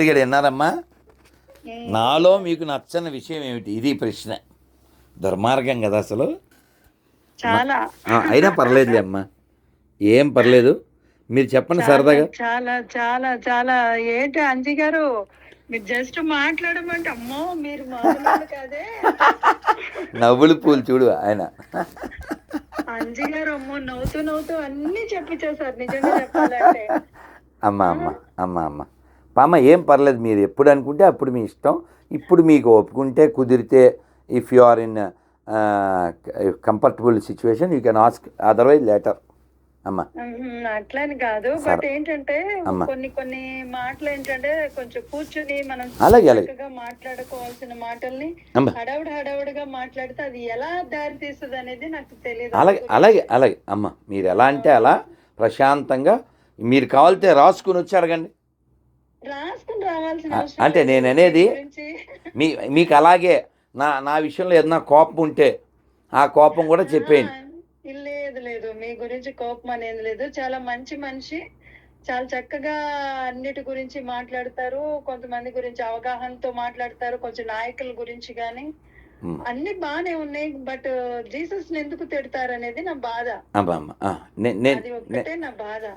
అడిగాడు విన్నారమ్మా? నాలో మీకు నచ్చని విషయం ఏమిటి? ఇది ప్రశ్న. దుర్మార్గం కదా అసలు. చాలా. అయినా పర్లేదులే అమ్మా. ఏం పర్లేదు. మీరు చెప్పండి సరదాగా. చాలా చాలా చాలా. ఏంటి అంజి గారు? మీరు జస్ట్ మాట్లాడమంటే అమ్మో మీరు కాదే. నవ్వులు పూలు చూడు ఆయన. అంజి గారు అమ్మో నవ్వుతూ నవ్వుతూ అన్ని చెప్పించేశారు నిజంగా చెప్పాలంటే. అమ్మ అమ్మ అమ్మ అమ్మ. పామ ఏం పర్లేదు మీరు ఎప్పుడు అనుకుంటే అప్పుడు మీ ఇష్టం. ఇప్పుడు మీకు ఒప్పుకుంటే కుదిరితే if you are in comfortable situation you can ask otherwise later అమ్మ. అట్లని కాదు. బట్. ఏంటంటే. కొన్ని కొన్ని మాటలు ఏంటంటే కొంచెం కూర్చుని మనం అలాగే, మాట్లాడుకోవాల్సిన మాటల్ని హడావుడి హడావుడిగా మాట్లాడితే అది ఎలా దారి తీస్తుంది అనేది నాకు తెలియదు అలాగే అలాగే అలాగే. అమ్మ మీరు ఎలా అంటే అలా ప్రశాంతంగా మీరు కావాలితే రాసుకుని వచ్చి అడగండి. రాసుకుని రావాల్సిన అవసరం అంటే లేదు. నేను అనేది గురించి. మీ మీకు అలాగే నా నా విషయంలో ఏదైనా కోపం ఉంటే ఆ కోపం కూడా చెప్పేయండి. ఆ, లేదు లేదు. మీ గురించి కోపం అనేది లేదు. చాలా మంచి మనిషి. చాలా చక్కగా అన్నిటి గురించి మాట్లాడతారు. కొంతమంది గురించి అవగాహనతో మాట్లాడతారు. కొంచెం నాయకుల గురించి గాని ఉమ్. అన్ని బానే ఉన్నాయి. బట్ జీసస్ ఎందుకు తిడతారు అనేది నా బాధ. అమ్మ అమ్మ ఆ, నే- నే- అది నే- ఒక్కటే నా బాధ.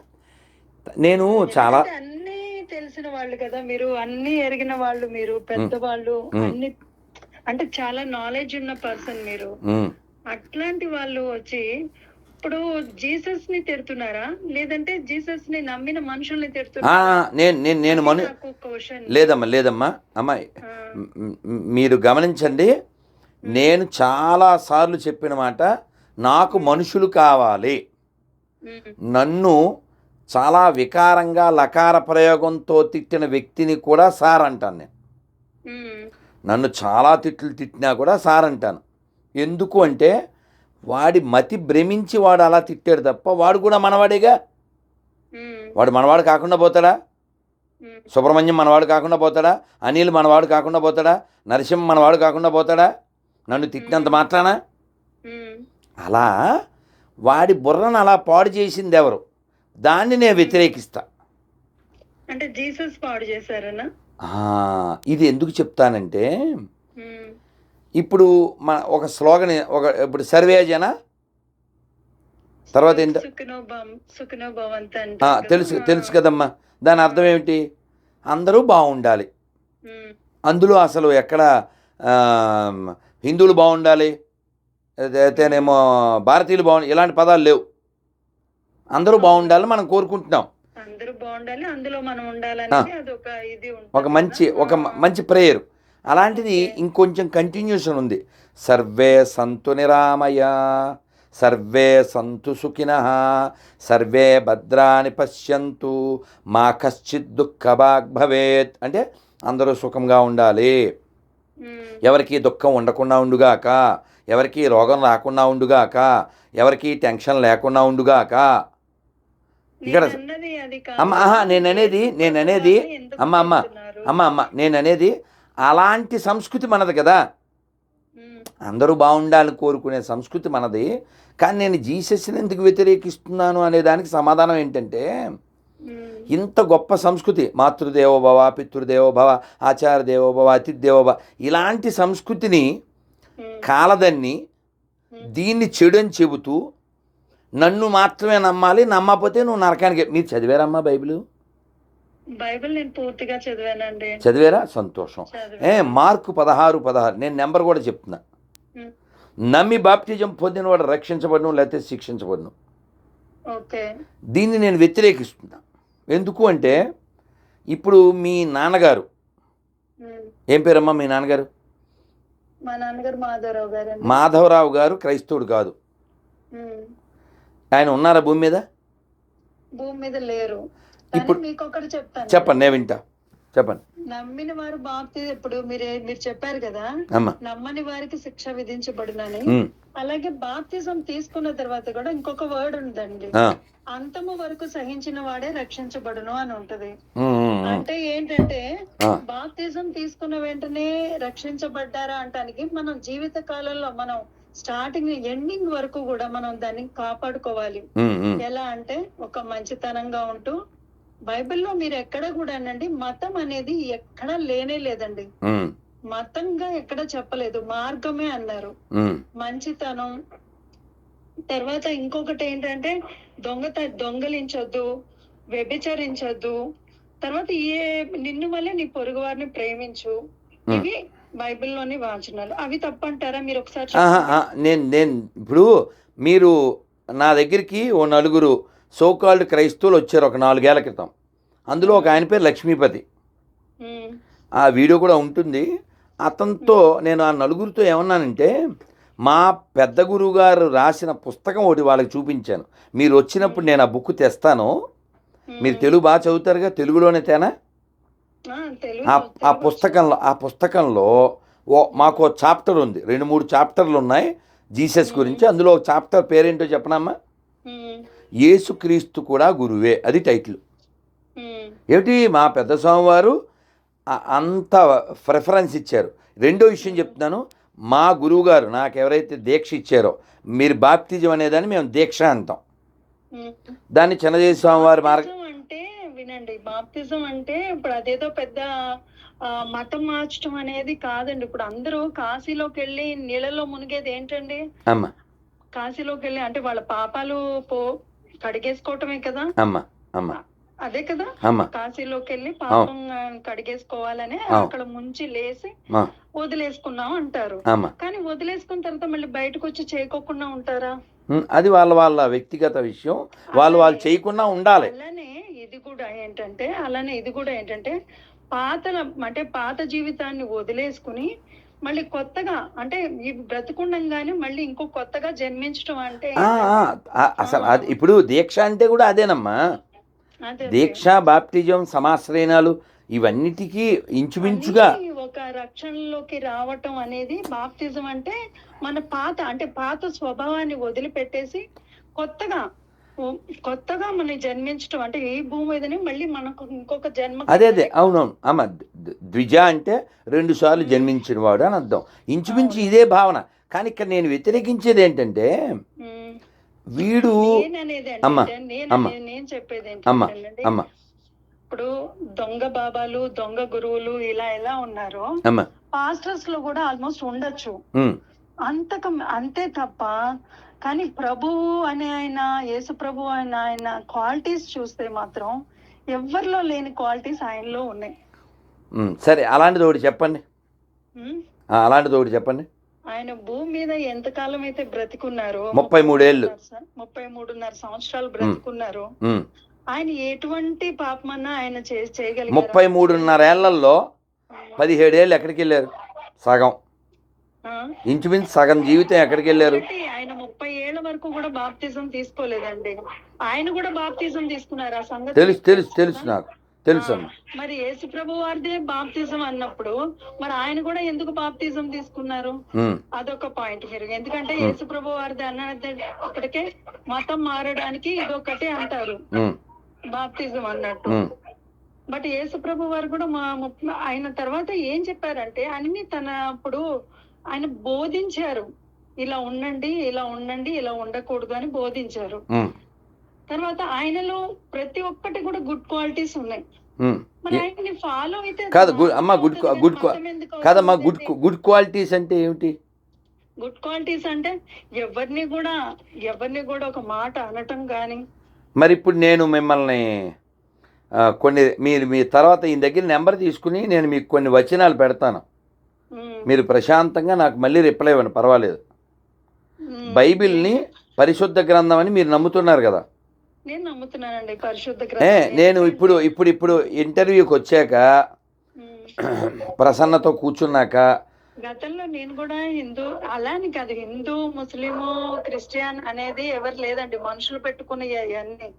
నేను చాలా ఎందుకంటే అన్ని తెలిసిన వాళ్ళు కదా మీరు అన్ని ఎరిగిన వాళ్ళు మీరు పెద్దవాళ్ళు. అన్ని అంటే చాలా నాలెడ్జ్ ఉన్న పర్సన్ మీరు. అట్లాంటి వాళ్ళు వచ్చి ఇప్పుడు జీసస్ని తిడుతున్నారా? లేదంటే జీసస్ని నమ్మిన మనుషుల్ని తిడుతున్నారా? నేను నేను నేను మను లేదమ్మా లేదమ్మా. అమ్మాయి మీరు గమనించండి నేను చాలా సార్లు చెప్పిన మాట నాకు మనుషులు కావాలి. నన్ను చాలా వికారంగా లకార ప్రయోగంతో తిట్టిన వ్యక్తిని కూడా సార్ అంటాను నేను. నన్ను చాలా తిట్లు తిట్టినా కూడా సార్ అంటాను. ఎందుకు అంటే వాడి మతి భ్రమించి వాడు అలా తిట్టాడు తప్ప వాడు కూడా మనవాడేగా? వాడు మనవాడు కాకుండా పోతాడా? సుబ్రహ్మణ్యం మనవాడు కాకుండా పోతాడా? అనిల్ మనవాడు కాకుండా పోతాడా? నరసింహ మనవాడు కాకుండా పోతాడా? నన్ను తిట్టినంత మాత్రానా? అలా వాడి బుర్రను అలా పాడు చేసింది ఎవరు? దాన్ని నేను వ్యతిరేకిస్తా. అంటే జీసస్ పాడు చేశారనా? ఆ, ఇది ఎందుకు చెప్తానంటే ఇప్పుడు మన ఒక స్లోగన్ ఒక ఇప్పుడు సర్వే జన తర్వాత ఏంట? తెలుసు. తెలుసు కదమ్మా. దాని అర్థం ఏమిటి? అందరూ బాగుండాలి. అందులో అసలు ఎక్కడ హిందువులు బాగుండాలి అయితేనేమో భారతీయులు బాగుండాలి ఇలాంటి పదాలు లేవు. అందరూ బాగుండాలని మనం కోరుకుంటున్నాం. అందరూ బాగుండాలి అందులో మనం అదొక ఇది ఒక మంచి. ఒక మంచి ప్రేయర్. అలాంటిది ఇంకొంచెం కంటిన్యూషన్ ఉంది. సర్వే సంతు నిరామయ సర్వే సంతు సుఖిన సర్వే భద్రాని పశ్యంతు మా కశ్చిత్ దుఃఖభాగ్ భవేత్. అంటే అందరూ సుఖంగా ఉండాలి. ఉమ్, ఎవరికి దుఃఖం ఉండకుండా ఉండుగాక ఎవరికి రోగం రాకుండా ఉండుగాక ఎవరికి టెన్షన్ లేకుండా ఉండుగాక ఇక్కడ. అమ్మ, ఆహా, నేను అనేది- నేను అనేది- ఎందుకు అమ్మ, అమ్మ? అమ్మ అమ్మ నేను అనేది అలాంటి సంస్కృతి మనది కదా. అందరూ బాగుండాలని కోరుకునే సంస్కృతి మనది. కానీ నేను జీసస్ని ఎందుకు వ్యతిరేకిస్తున్నాను అనే దానికి సమాధానం ఏంటంటే ఇంత గొప్ప సంస్కృతి మాతృదేవోభవ పితృదేవోభవ ఆచార్య దేవోభవ అతిథిదేవోభవ ఇలాంటి సంస్కృతిని కాలదన్ని దీన్ని చెడు అని చెబుతూ నన్ను మాత్రమే నమ్మాలి నమ్మకపోతే నువ్వు నరకానికి మీరు చదివారమ్మా బైబిల్? బైబిల్ నేను పూర్తిగా చదివానండి. చదివారా? సంతోషం. ఏ మార్కు పదహారు పదహారు. నేను నెంబర్ కూడా చెప్తున్నా. నమ్మి బాప్టిజం పొందినవాడు రక్షించబడను లేకపోతే శిక్షించబడను. దీన్ని నేను వ్యతిరేకిస్తున్నా. ఎందుకు అంటే ఇప్పుడు మీ నాన్నగారు ఏం పేరమ్మా మీ నాన్నగారు? మా నాన్నగారు మాధవరావు గారు మాధవరావు గారు క్రైస్తవుడు కాదు. ఆయన ఉన్నారా భూమి మీద? భూమి మీద లేరు. ఇప్పుడు- మీకు ఒకటి చెప్తాను. చెప్పండి నేను వింటా. చెప్పండి. నమ్మిన వారు బాప్తి ఇప్పుడు మీరు మీరు చెప్పారు కదా నమ్మని వారికి శిక్ష విధించబడునని. అలాగే బాప్తిజం తీసుకున్న తర్వాత కూడా ఇంకొక వర్డ్ ఉందండి. అంతము వరకు సహించిన వాడే రక్షించబడును అని ఉంటది. అంటే ఏంటంటే బాప్తిజం తీసుకున్న వెంటనే రక్షించబడ్డారా అంటానికి మనం జీవిత కాలంలో మనం స్టార్టింగ్ ఎండింగ్ వరకు కూడా మనం దాన్ని కాపాడుకోవాలి. ఎలా అంటే ఒక మంచితనంగా ఉంటూ బైబిల్లో మీరు ఎక్కడ కూడా అండి మతం అనేది ఎక్కడ లేనే లేదండి. మతంగా ఎక్కడ చెప్పలేదు మార్గమే అన్నారు. మంచితనం. తర్వాత ఇంకొకటి ఏంటంటే దొంగత దొంగలించొద్దు వ్యభిచరించొద్దు. తర్వాత ఏ నిన్ను వల్లే నీ పొరుగు వారిని ప్రేమించు. ఇవి బైబిల్లోని వాచనాలు అవి తప్పంటారా? మీరు ఒకసారి నేను నేను ఇప్పుడు మీరు నా దగ్గరికి ఓ నలుగురు సోకాల్డ్ క్రైస్తవులు వచ్చారు ఒక నాలుగేళ్ళ క్రితం. అందులో ఒక ఆయన పేరు లక్ష్మీపతి. ఆ వీడియో కూడా ఉంటుంది. అతనితో నేను ఆ నలుగురితో ఏమన్నానంటే మా పెద్ద గురువు గారు రాసిన పుస్తకం ఒకటి వాళ్ళకి చూపించాను. మీరు వచ్చినప్పుడు నేను ఆ బుక్ తెస్తాను. మీరు తెలుగు బాగా చదువుతారుగా తెలుగులోనే తేనా? ఆ, పుస్తకంలో ఆ పుస్తకంలో ఓ మాకు చాప్టర్ ఉంది. రెండు మూడు చాప్టర్లు ఉన్నాయి జీసస్ గురించి. అందులో ఒక చాప్టర్ పేరేంటో చెప్పనమ్మా? యేసుక్రీస్తు కూడా గురువే. అది టైటిల్. ఏమిటి? మా పెద్ద స్వామివారు అంత ప్రిఫరెన్స్ ఇచ్చారు. రెండో విషయం చెప్తున్నాను. మా గురువుగారు నాకు ఎవరైతే దీక్ష ఇచ్చారో మీరు బాప్తిజం అనేదాన్ని మేము దీక్ష అంటాం. దాన్ని చిన్నజయ స్వామివారి మార్గ వినండి బాప్తిజం అంటే ఇప్పుడు అదేదో పెద్ద మతం మార్చడం అనేది కాదండి. ఇప్పుడు అందరూ కాశీలోకి వెళ్ళి నీళ్ళలో మునిగేది ఏంటండి? అమ్మ. కాశీలోకి వెళ్ళి అంటే వాళ్ళ పాపాలు పో కడిగేసుకోవటమే కదా? అమ్మ. అమ్మ. అదే కదా? కాశీలోకి వెళ్ళి పాపం కడిగేసుకోవాలని. అక్కడ ముంచి లేసి వదిలేసుకున్నాం అంటారు. కానీ వదిలేసుకున్న తర్వాత మళ్ళీ బయటకు వచ్చి చేయకోకుండా ఉంటారా? అది వాళ్ళ వాళ్ళ వ్యక్తిగత విషయం. వాళ్ళు వాళ్ళు చేయకుండా ఉండాలి. అలానే ఇది కూడా ఏంటంటే అలానే ఇది కూడా ఏంటంటే పాత అంటే పాత జీవితాన్ని వదిలేసుకుని మళ్ళీ కొత్తగా అంటే బ్రతుకుండంగానే మళ్ళీ ఇంకో కొత్తగా జన్మించడం అంటే అసలు అది ఇప్పుడు దీక్ష అంటే కూడా అదేనమ్మా. అదే దీక్ష బాప్తిజం సమాశ్రయనాలు ఇవన్నిటికీ ఇంచుమించుగా ఒక రక్షణలోకి రావటం అనేది బాప్తిజం అంటే మన పాత అంటే పాత స్వభావాన్ని వదిలిపెట్టేసి కొత్తగా కొత్తగా మనం జన్మించటం అంటే ఈ భూమి మీదనే మళ్ళీ మనకు ఇంకొక జన్మ అదే అదే అవునవును. అమ్మ ద్విజ అంటే రెండు సార్లు జన్మించిన వాడు అని అర్థం. ఇంచుమించు ఇదే భావన. కానీ ఇక్కడ నేను వ్యతిరేకించేది ఏంటంటే. వీడు అమ్మ, అమ్మ, అమ్మ, ఇప్పుడు దొంగ బాబాలు దొంగ గురువులు ఇలా ఎలా ఉన్నారో పాస్టర్స్లో కూడా ఆల్మోస్ట్ ఉండొచ్చు. అంతకు అంతే తప్ప కానీ ప్రభువు అనే ఆయన యేసు ప్రభు అనే ఆయన క్వాలిటీస్ చూస్తే మాత్రం ఎవరిలో లేని క్వాలిటీస్ ఆయనలో ఉన్నాయి సరే అలాంటిది ఒకటి చెప్పండి అలాంటిది ఒకటి చెప్పండి ఆయన భూమి మీద ఎంతకాలం అయితే బ్రతికున్నారో ముప్పై మూడేళ్ళు. ముప్పై మూడున్నర సంవత్సరాలు బ్రతికున్నారు ఆయన ఎటువంటి పాపమన్నా ఆయన చేయగలిగారా? ముప్పై మూడున్నరేళ్ళలో పదిహేడేళ్ళు ఎక్కడికి వెళ్ళారు సగం? ఇంచుమించు సగం జీవితం ఎక్కడికి వెళ్ళారు? ఆయన ముప్పై ఏళ్ళ వరకు కూడా బాప్తిజం తీసుకోలేదండి. ఆయన కూడా బాప్తిజం తీసుకున్నారు ఆ సంగతి. తెలుసు తెలుసు తెలుసు నాకు. తెలుసు అమ్మ. మరి యేసు ప్రభు వారిదే బాప్తిజం అన్నప్పుడు మరి ఆయన కూడా ఎందుకు బాప్తిజం తీసుకున్నారు? అదొక పాయింట్ మీరు. ఎందుకంటే యేసు ప్రభు వారిది అన్నది అప్పటికే మతం మారడానికి ఇదొకటే అంటారు. బాప్తిజం అన్నట్టు. బట్ యేసు ప్రభు వారు కూడా మా ఆయన తర్వాత ఏం చెప్పారంటే అన్ని తన అప్పుడు ఆయన బోధించారు. ఇలా ఉండండి ఇలా ఉండండి ఇలా ఉండకూడదు అని బోధించారు. తర్వాత ఆయనలో ప్రతి ఒక్కటి కూడా గుడ్ క్వాలిటీస్ ఉన్నాయి. కాదు, అమ్మ, కాదమ్మా గుడ్ గుడ్ గుడ్ క్వాలిటీస్ అంటే ఏమిటి? గుడ్ క్వాలిటీస్ అంటే ఎవరిని కూడా ఎవరిని కూడా ఒక మాట అనటం గాని. మరి ఇప్పుడు నేను మిమ్మల్ని కొన్ని మీరు మీ తర్వాత ఈ దగ్గర నెంబర్ తీసుకుని నేను మీకు కొన్ని వచనాలు పెడతాను. మీరు ప్రశాంతంగా నాకు మళ్ళీ రిప్లై ఇవ్వండి పర్వాలేదు. బైబిల్ని పరిశుద్ధ గ్రంథం అని మీరు నమ్ముతున్నారు కదా. నేను నమ్ముతున్నానండి పరిశుద్ధ ఏ గ్రంథం నేను ఇప్పుడు ఇప్పుడు ఇప్పుడు ఇంటర్వ్యూకి వచ్చాక. ప్రసన్నతో కూర్చున్నాక గతంలో నేను కూడా హిందూ అలా అని కాదు. హిందూ ముస్లిము క్రిస్టియన్ అనేది ఎవరు లేదండి. మనుషులు పెట్టుకునే అవన్నీ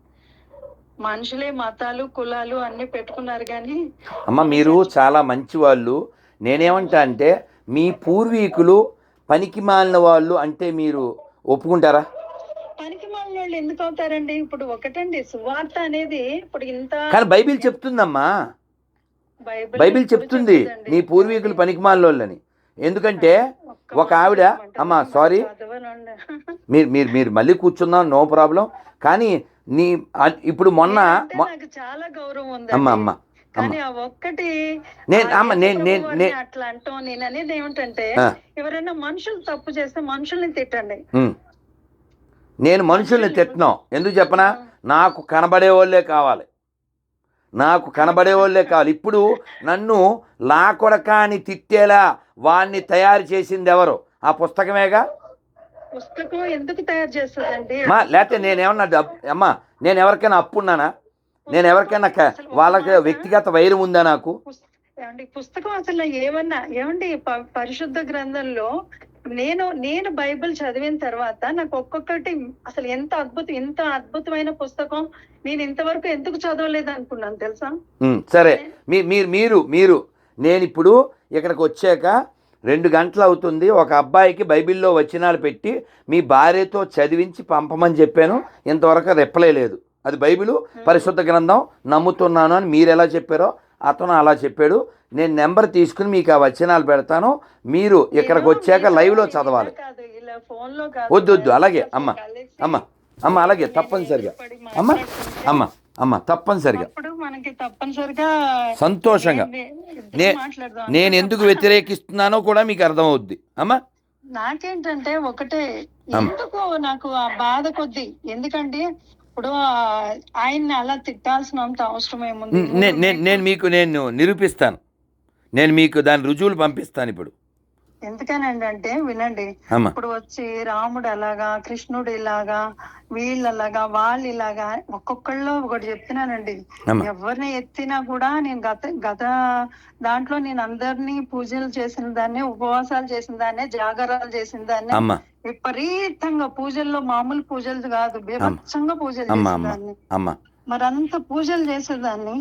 మనుషులే మతాలు కులాలు అన్ని పెట్టుకున్నారు కానీ అమ్మ మీరు చాలా మంచి వాళ్ళు నేనేమంటా అంటే మీ పూర్వీకులు పనికి మాలిన వాళ్ళు అంటే మీరు ఒప్పుకుంటారా పనికి మాలిన వాళ్ళు ఎందుకు అవుతారండి ఇప్పుడు ఒకటండి సువార్త అనేది ఇప్పుడు ఇంత కానీ బైబిల్ చెప్తుందమ్మా బైబిల్ చెప్తుంది. నీ పూర్వీకులు పనికి వాళ్ళని ఎందుకంటే ఒక ఆవిడ? అమ్మా. చదవనండి. మీరు మీరు మీరు మళ్ళీ కూర్చుందాం నో ప్రాబ్లం కానీ నీ ఇప్పుడు మొన్న చాలా గౌరవం ఉంది అమ్మ అమ్మ కానీ ఆ ఒక్కటి నేను- అమ్మ, నేను- నేను- అట్లా అంటాం నేను అనేది ఏమిటంటే. ఎవరైనా మనుషులు తప్పు చేస్తే మనుషుల్ని తిట్టండి. నేను మనుషుల్ని తిట్టను. ఎందుకు చెప్పనా? నాకు కనబడే వాళ్ళే కావాలి. నాకు కనబడే వాళ్ళే కావాలి. ఇప్పుడు నన్ను లాకొడక అని తిట్టేలా వాణ్ణి తయారు చేసింది ఎవరు? ఆ పుస్తకమేగా? పుస్తకం ఎందుకు తయారు చేస్తుందండి? లేకపోతే నేనేమన్నా అమ్మా నేను ఎవరికైనా అప్పున్నానా? నేను ఎవరికైనా వాళ్ళకి వ్యక్తిగత వైరం ఉందా నాకు? ఏమండి పుస్తకం అసలు ఏమన్నా ఏమండి పరిశుద్ధ గ్రంథంలో నేను నేను బైబిల్ చదివిన తర్వాత నాకు ఒక్కొక్కటి అసలు ఎంత అద్భుతం ఎంత అద్భుతమైన పుస్తకం? నేను ఇంతవరకు ఎందుకు చదవలేదు అనుకున్నాను తెలుసా? సరే. మీ మీరు మీరు మీరు నేను ఇప్పుడు ఇక్కడికి వచ్చాక రెండు గంటలు అవుతుంది. ఒక అబ్బాయికి బైబిల్లో వచనాలు పెట్టి మీ భార్యతో చదివించి పంపమని చెప్పాను. ఇంతవరకు రిప్లై లేదు. అది బైబిలు పరిశుద్ధ గ్రంథం నమ్ముతున్నాను అని మీరు ఎలా చెప్పారో అతను అలా చెప్పాడు. నేను నెంబర్ తీసుకుని మీకు ఆ వచనాలు పెడతాను. మీరు ఇక్కడికి వచ్చాక లైవ్లో చదవాలి. వద్దు వద్దు అలాగే అమ్మ అమ్మ అమ్మ అలాగే తప్పనిసరిగా. అమ్మ అమ్మ అమ్మ తప్పనిసరిగా. అప్పుడు మనకి తప్పనిసరిగా సంతోషంగా. నే-. నేను ఎందుకు వ్యతిరేకిస్తున్నానో కూడా మీకు అర్థమవుద్ది. అమ్మా. నాకేంటంటే ఒకటే. ఎందుకు నాకు ఆ బాధ కొద్ది. ఎందుకంటే ఇప్పుడు ఆ- ఆయన్ని అలా తిట్టాల్సినంత అవసరం ఏముంది? నేను నేను మీకు నేను నిరూపిస్తాను. నేను మీకు దాని రుజువులు పంపిస్తాను ఇప్పుడు. ఎందుకనండి అంటే వినండి. అమ్మ. ఇప్పుడు వచ్చి రాముడు అలాగా కృష్ణుడు ఇలాగా వీళ్ళు అలాగా వాళ్ళు ఇలాగా ఒక్కొక్కళ్ళు ఒకటి చెప్తున్నానండి. అమ్మ. ఎవరిని ఎత్తినా కూడా నేను గత గత దాంట్లో నేను అందరినీ పూజలు చేసిన దాన్నే ఉపవాసాలు చేసిన దాన్నే జాగరాలు చేసిన దాన్నే అమ్మ. విపరీతంగా పూజల్లో మామూలు పూజలు కాదు బీభత్సంగా పూజలు అమ్మ అమ్మ. చేసేదాన్ని అమ్మ. మరి అంత పూజలు చేసేదాన్ని.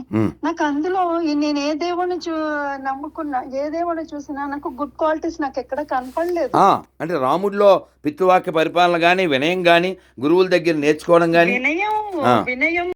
నాకు అందులో నేను ఏ దేవుడిని చూ నమ్ముకున్నా ఏ దేవుడిని చూసినా నాకు గుడ్ క్వాలిటీస్ నాకు ఎక్కడ కనపడలేదు. ఆ, అంటే రాముడిలో పితృవాక్య పరిపాలన కానీ వినయం కానీ గురువుల దగ్గర నేర్చుకోవడం కానీ వినయం. వినయం